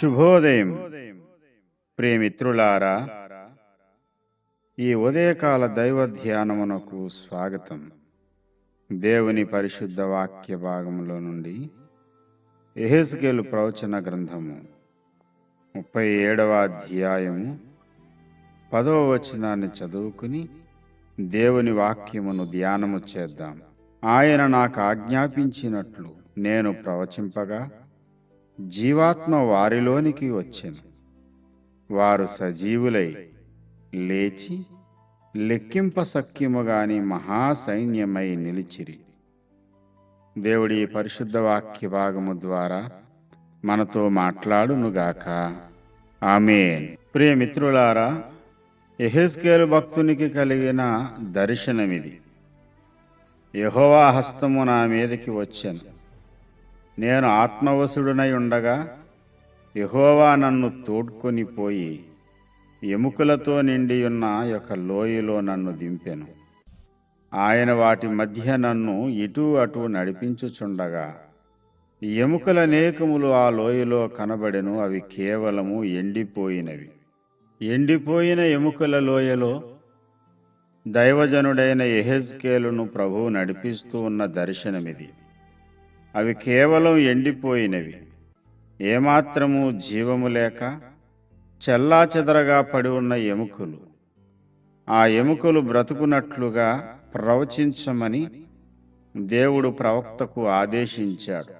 శుభోదయం. ప్రియమిత్రులారా ఈ ఉదయకాల దైవ ధ్యానమునకు స్వాగతం. దేవుని పరిశుద్ధ వాక్య భాగములో నుండి ఎహెస్గేలు ప్రవచన గ్రంథము ముప్పై ఏడవ అధ్యాయము పదవ వచనాన్ని చదువుకుని దేవుని వాక్యమును ధ్యానము చేద్దాం. ఆయన నాకు ఆజ్ఞాపించినట్లు నేను ప్రవచింపగా జీవాత్మ వారిలోనికి వచ్చెను. వారు సజీవులై లేచి లెక్కింప సఖ్యముగాని మహాసైన్యమై నిలిచిరి. దేవుడి పరిశుద్ధ వాక్య భాగము ద్వారా మనతో మాట్లాడునుగాక. ఆమె ప్రియమిత్రులారా ఎహెస్కేలు భక్తునికి కలిగిన దర్శనమిది. యహోవా హస్తము నా మీదకి వచ్చాను. నేను ఆత్మవశుడునై ఉండగా యహోవా నన్ను తోడ్కొని పోయి ఎముకలతో నిండి ఉన్న యొక్క లోయలో నన్ను దింపెను. ఆయన వాటి మధ్య నన్ను ఇటు అటు నడిపించుచుండగా ఎముకలనేకములు ఆ లోయలో కనబడెను అవి కేవలము ఎండిపోయినవి. ఎండిపోయిన ఎముకల లోయలో దైవజనుడైన ఎహెజ్కేలును ప్రభువు నడిపిస్తూ ఉన్న దర్శనమిది. అవి కేవలం ఎండిపోయినవి. ఏమాత్రము జీవము లేక చెల్లాచెదరగా పడి ఉన్న ఎముకలు. ఆ ఎముకలు బ్రతుకున్నట్లుగా ప్రవచించమని దేవుడు ప్రవక్తకు ఆదేశించాడు.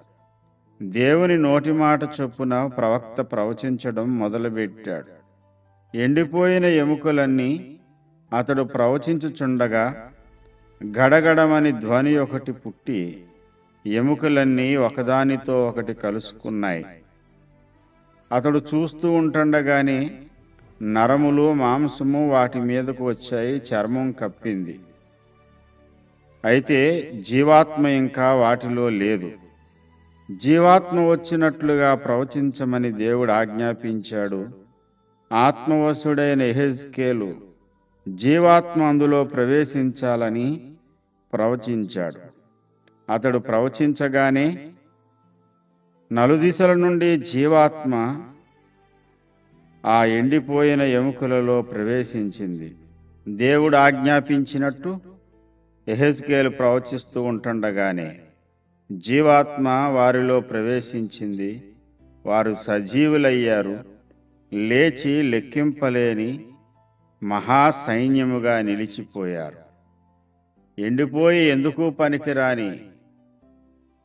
దేవుని నోటి మాట చొప్పున ప్రవక్త ప్రవచించడం మొదలుపెట్టాడు. ఎండిపోయిన ఎముకలన్నీ అతడు ప్రవచించుచుండగా గడగడమని ధ్వని ఒకటి పుట్టి ఎముకలన్నీ ఒకదానితో ఒకటి కలుసుకున్నాయి. అతడు చూస్తూ ఉంటుండగానే నరములు మాంసము వాటి మీదకు వచ్చాయి చర్మం కప్పింది. అయితే జీవాత్మ ఇంకా వాటిలో లేదు. జీవాత్మ వచ్చినట్లుగా ప్రవచించమని దేవుడు ఆజ్ఞాపించాడు. ఆత్మవశుడైన ఎహెజ్కేలు జీవాత్మ అందులో ప్రవేశించాలని ప్రవచించాడు. అతడు ప్రవచించగానే నలుదిశల నుండి జీవాత్మ ఆ ఎండిపోయిన ఎముకలలో ప్రవేశించింది. దేవుడు ఆజ్ఞాపించినట్టు ఎహెజ్కేలు ప్రవచిస్తూ ఉంటుండగానే జీవాత్మ వారిలో ప్రవేశించింది. వారు సజీవులయ్యారు. లేచి లెక్కింపలేని మహాసైన్యముగా నిలిచిపోయారు. ఎండిపోయి ఎందుకు పనికిరాని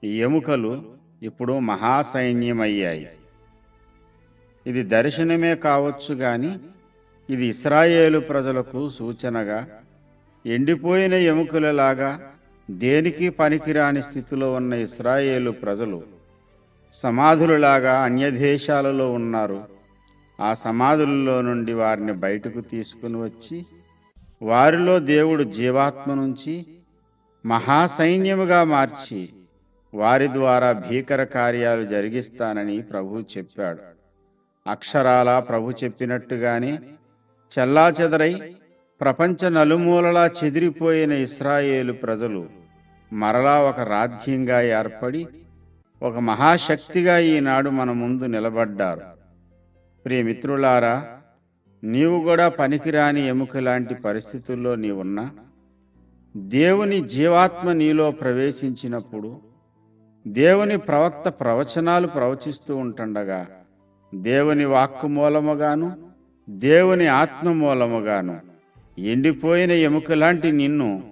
ఎముకలు ఇప్పుడు మహాసైన్యమయ్యాయి. ఇది దర్శనమే కావచ్చు గాని ఇది ఇస్రాయేలు ప్రజలకు సూచనగా ఎండిపోయిన ఎముకలలాగా దేనికి పనికిరాని స్థితిలో ఉన్న ఇస్రాయేలు ప్రజలు సమాధులలాగా అన్యదేశాలలో ఉన్నారు. ఆ సమాధులలో నుండి వారిని బయటకు తీసుకుని వచ్చి వారిలో దేవుడు జీవాత్మ నుంచి మహాసైన్యముగా మార్చి వారి ద్వారా భీకర కార్యాలు జరిగిస్తానని ప్రభు చెప్పాడు. అక్షరాలా ప్రభు చెప్పినట్టుగానే చెల్లాచెదరై ప్రపంచ నలుమూలలా చెదిరిపోయిన ఇస్రాయేలు ప్రజలు మరలా ఒక రాజ్యంగా ఏర్పడి ఒక మహాశక్తిగా ఈనాడు మన ముందు నిలబడ్డారు. ప్రియమిత్రులారా నీవు కూడా పనికిరాని ఎముక లాంటి పరిస్థితుల్లో నీవున్నా దేవుని జీవాత్మ నీలో ప్రవేశించినప్పుడు దేవుని ప్రవక్త ప్రవచనాలు ప్రవచిస్తూ ఉంటుండగా దేవుని వాక్కు మూలముగాను దేవుని ఆత్మ మూలముగాను ఎండిపోయిన ఎముకలాంటి నిన్ను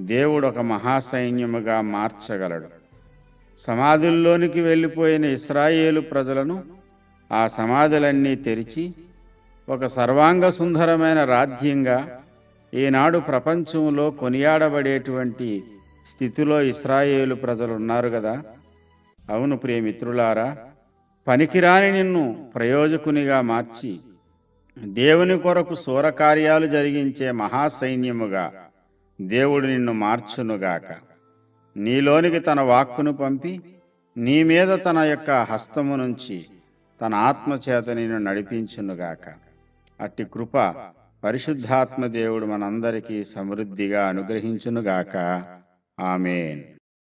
దేవుడు ఒక మహాసైన్యముగా మార్చగలడు. సమాధుల్లోనికి వెళ్ళిపోయిన ఇస్రాయేలు ప్రజలను ఆ సమాధులన్నీ తెరిచి ఒక సర్వాంగ సుందరమైన రాజ్యంగా ఈనాడు ప్రపంచంలో కొనియాడబడేటువంటి స్థితిలో ఇస్రాయేలు ప్రజలు ఉన్నారు కదా అవును ప్రియమిత్రులారా పనికిరాని నిన్ను ప్రయోజకునిగా మార్చి దేవుని కొరకు శూరకార్యాలు జరిగించే మహాసైన్యముగా దేవుడు నిన్ను మార్చునుగాక. నీలోనికి తన వాక్కును పంపి నీ మీద తన యొక్క హస్తము నుంచి తన ఆత్మచేత నిన్ను నడిపించునుగాక. అట్టి కృప పరిశుద్ధాత్మ దేవుడు మనందరికీ సమృద్ధిగా అనుగ్రహించునుగాక. ఆమెన్.